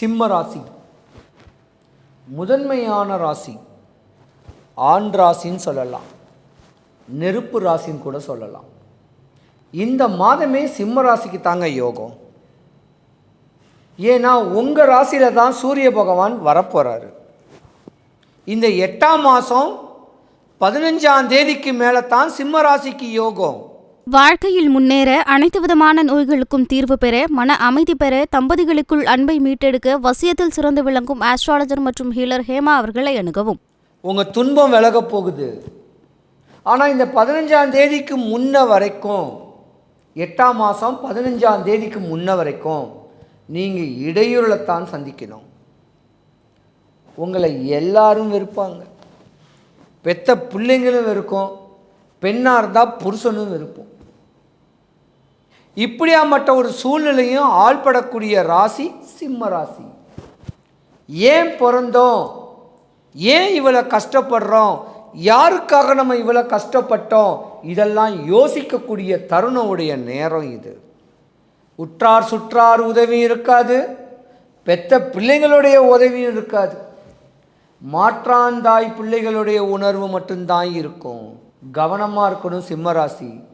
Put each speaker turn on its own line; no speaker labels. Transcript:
சிம்ம ராசி. முதன்மையான ராசி ஆண் ராசின்னு சொல்லலாம். நெருப்பு ராசின்னு கூட சொல்லலாம். இந்த மாதமே சிம்ம ராசிக்கு தாங்க யோகம். ஏன்னா உங்கள் ராசியில் தான் சூரிய பகவான் வரப்போகிறாரு இந்த எட்டாம் மாதம் பதினஞ்சாம் தேதிக்கு மேலே தான் சிம்ம ராசிக்கு யோகம்.
வாழ்க்கையில் முன்னேற அனைத்து விதமான நோய்களுக்கும் தீர்வு பெற மன அமைதி பெற தம்பதிகளுக்குள் அன்பை மீட்டெடுக்க வசியத்தில் சிறந்து விளங்கும் ஆஸ்ட்ராலஜர் மற்றும் ஹீலர் ஹேமா அவர்களை அணுகவும்.
உங்கள் துன்பம் விலகப் போகுது. ஆனால் இந்த பதினஞ்சாம் தேதிக்கு முன்ன வரைக்கும் எட்டாம் மாதம் பதினஞ்சாம் தேதிக்கு முன்ன வரைக்கும் நீங்கள் இடையூறலைத்தான் சந்திக்கணும். உங்களை எல்லாரும் வெறுப்பாங்க. பெத்த பிள்ளைங்களும் வெறுக்கும். பெண்ணாக இருந்தால் புருஷனும் வெறுப்போம். இப்படியாப்பட்ட ஒரு சூழ்நிலையும் ஆள்படக்கூடிய ராசி சிம்ம ராசி. ஏன் பிறந்தோம்? ஏன் இவ்வளோ கஷ்டப்படுறோம்? யாருக்காக நம்ம இவ்வளோ கஷ்டப்பட்டோம்? இதெல்லாம் யோசிக்கக்கூடிய தருணமுடைய நேரம் இது. உற்றார் சுற்றார் உதவியும் இருக்காது. பெத்த பிள்ளைகளுடைய உதவியும் இருக்காது. மாற்றாந்தாய் பிள்ளைகளுடைய உணர்வு மட்டும்தான் இருக்கும். கவனமாக இருக்கணும் சிம்மராசி